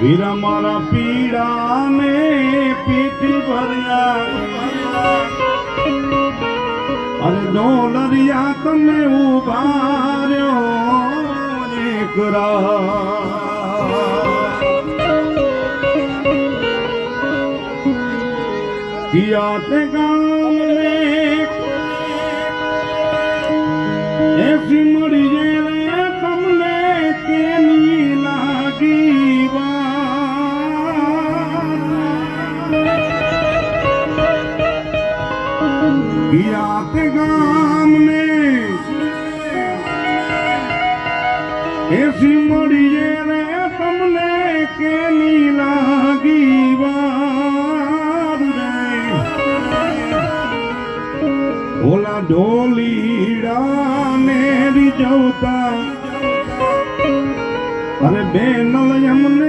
વીરા મારા પીડા ને ભર્યા. અને ડોલરિયા તમે ઉભાર્યો એક કિયા તે ગામ ગયા ગામને એસી મળીએ રે તમને કેની લાગી વાર ઓલા ઢોલીડા ને રીઝવતા અને બેન અમને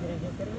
ಗಿರ ಗಿರ